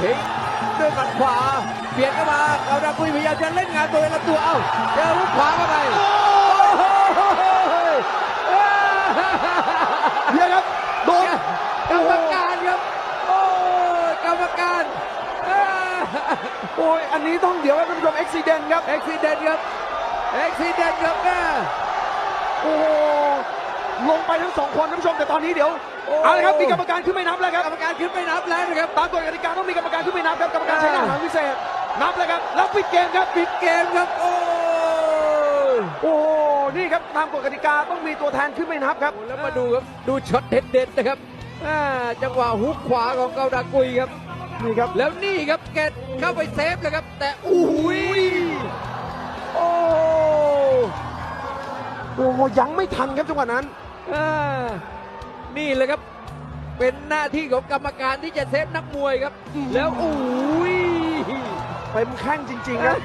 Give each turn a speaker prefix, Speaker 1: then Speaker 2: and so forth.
Speaker 1: ทิ้งด้วยหมัดขวาเบียดเข้ามาเอาดากุยพยายามจะเล่นงานตัวเองลำตัวเอ้าเจอหุกขวาเข้าไปโอ้โห
Speaker 2: เดี๋ยวครับโดน
Speaker 1: กรรมการครับโอ้ยกรรมการ
Speaker 2: โอ้ยอันนี้ต้องเดี๋ยวครับท่านผู้ชมเอ็กซิเดนครับ
Speaker 1: เอ็กซิเดนครับเอ็กซิเดนครับแม่
Speaker 2: โอ้โห ลงไปทั้งสองคนท่านผู้ชมแต่ตอนนี้เดี๋ยว
Speaker 1: โอ้
Speaker 2: เอาละครับมีกรรมการขึ้นไม่นับแล้วครับ
Speaker 1: กรรมการขึ้นไม่นับแล้วนะครับ
Speaker 2: ตามกฎกติกาต้องมีกรรมการขึ้นไปนับครับกรรมการใช้
Speaker 1: อ่า
Speaker 2: หางพิเศษนับแล้วครับแล้วปิดเกมครับ
Speaker 1: ปิดเกมครับโอ้ย
Speaker 2: โอ้โหนี่ครับตามกฎกติกาต้องมีตัวแทนขึ้นไปนับครับ
Speaker 1: แล้วมาดูครับดูช็อตเด็ดๆนะครับอ่าจังหวะฮุกขวาของเกาดากุยครับ
Speaker 2: นี่ครับ
Speaker 1: แล้วนี่ครับแกเข้าไปเซฟเลยครับ แต่อุ้ยโอ้
Speaker 2: โอ้โหยังไม่ทันครับจังหวะนั้น
Speaker 1: อ่า นี่เลยครับ เป็นหน้าที่ของกรรมการที่จะเซฟนักมวยครับ แล้วอุ้ย
Speaker 2: เต็มแข้งจริง ๆ ครับ